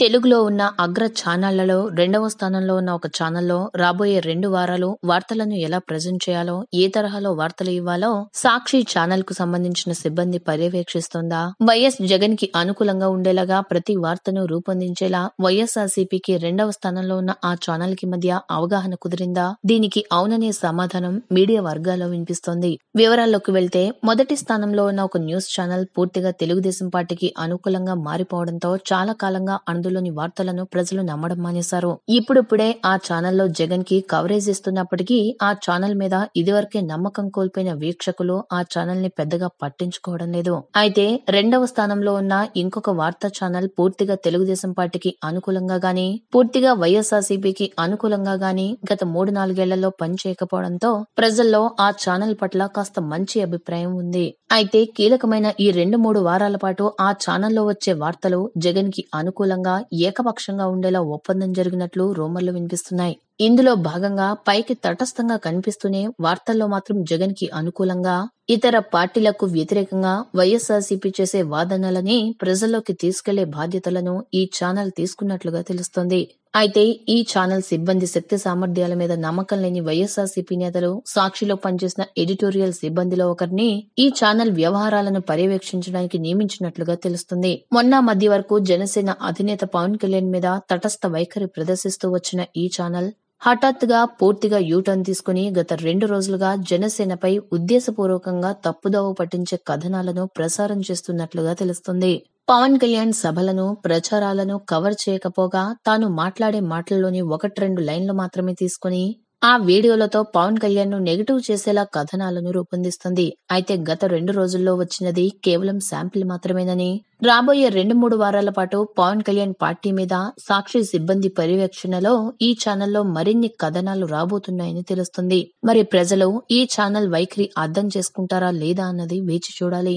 తెలుగులో ఉన్న అగ్ర ఛానళ్ళలో రెండవ స్థానంలో ఉన్న ఒక ఛానల్లో రాబోయే రెండు వారాలు వార్తలను ఎలా ప్రజెంట్ చేయాలో ఏ తరహాలో వార్తలు ఇవ్వాలో సాక్షి ఛానల్కు సంబంధించిన సిబ్బంది పర్యవేక్షిస్తోందా? వైఎస్ జగన్కి అనుకూలంగా ఉండేలాగా ప్రతి వార్తను రూపొందించేలా వైఎస్ఆర్సీపీకి రెండవ స్థానంలో ఉన్న ఆ ఛానల్కి మధ్య అవగాహన కుదిరిందా? దీనికి అవుననే సమాధానం మీడియా వర్గాల్లో వినిపిస్తోంది. వివరాల్లోకి వెళ్తే మొదటి స్థానంలో ఉన్న ఒక న్యూస్ ఛానల్ పూర్తిగా తెలుగుదేశం పార్టీకి అనుకూలంగా మారిపోవడంతో చాలా కాలంగా అందులోని వార్తలను ప్రజలు నమ్మడం మానేశారు. ఇప్పుడిప్పుడే ఆ ఛానల్లో జగన్కి కవరేజ్ ఇస్తున్నప్పటికీ ఆ ఛానల్ మీద ఇదివరకే నమ్మకం కోల్పోయిన వీక్షకులు ఆ ఛానల్ని పెద్దగా పట్టించుకోవడం లేదు. అయితే రెండవ స్థానంలో ఉన్న ఇంకొక వార్తా ఛానల్ పూర్తిగా తెలుగుదేశం పార్టీకి అనుకూలంగా గాని పూర్తిగా వైఎస్ఆర్సీపీకి అనుకూలంగా గాని గత మూడు నాలుగేళ్ళలో పనిచేయకపోవడంతో ప్రజల్లో ఆ ఛానల్ పట్ల కాస్త మంచి అభిప్రాయం ఉంది. అయితే కీలకమైన ఈ రెండు మూడు వారాల పాటు ఆ ఛానల్లో వచ్చే వార్తలు జగన్కి అనుకూలంగా ఏకపక్షంగా ఉండేలా ఒప్పందం జరిగినట్లు రూమర్లు వినిపిస్తున్నాయి. ఇందులో భాగంగా పైకి తటస్థంగా కనిపిస్తూనే వార్తల్లో మాత్రం జగన్కి అనుకూలంగా ఇతర పార్టీలకు వ్యతిరేకంగా వైఎస్ఆర్సీపీ చేసే వాదనలని ప్రజల్లోకి తీసుకెళ్ళే బాధ్యతలను ఈ ఛానల్ తీసుకున్నట్లుగా తెలుస్తోంది. అయితే ఈ ఛానల్ సిబ్బంది శక్తి సామర్థ్యాల మీద నమ్మకం లేని వైఎస్ఆర్సీపీ నేతలు సాక్షిలో పనిచేసిన ఎడిటోరియల్ సిబ్బందిలో ఒకరిని ఈ ఛానల్ వ్యవహారాలను పర్యవేక్షించడానికి నియమించినట్లుగా తెలుస్తుంది. మొన్న మధ్య వరకు జనసేన అధినేత పవన్ కళ్యాణ్ మీద తటస్థ వైఖరి ప్రదర్శిస్తూ వచ్చిన ఈ ఛానల్ హఠాత్తుగా పూర్తిగా యూటర్న్ తీసుకుని గత రెండు రోజులుగా జనసేనపై ఉద్దేశపూర్వకంగా తప్పుదోవ పట్టించే కథనాలను ప్రసారం చేస్తున్నట్లుగా తెలుస్తుంది. పవన్ కళ్యాణ్ సభలను ప్రచారాలను కవర్ చేయకపోగా తాను మాట్లాడే మాటల్లోని ఒకటి రెండు లైన్లు మాత్రమే తీసుకుని ఆ వీడియోలతో పవన్ కళ్యాణ్ను నెగిటివ్ చేసేలా కథనాలను రూపొందిస్తుంది. అయితే గత రెండు రోజుల్లో వచ్చినది కేవలం శాంపిల్ మాత్రమేనని. రాబోయే రెండు మూడు వారాల పాటు పవన్ కళ్యాణ్ పార్టీ మీద సాక్షి సిబ్బంది పర్యవేక్షణలో ఈ ఛానల్లో మరిన్ని కథనాలు రాబోతున్నాయని తెలుస్తుంది. మరి ప్రజలు ఈ ఛానల్ వైఖరి అర్థం చేసుకుంటారా లేదా అన్నది వేచి చూడాలి.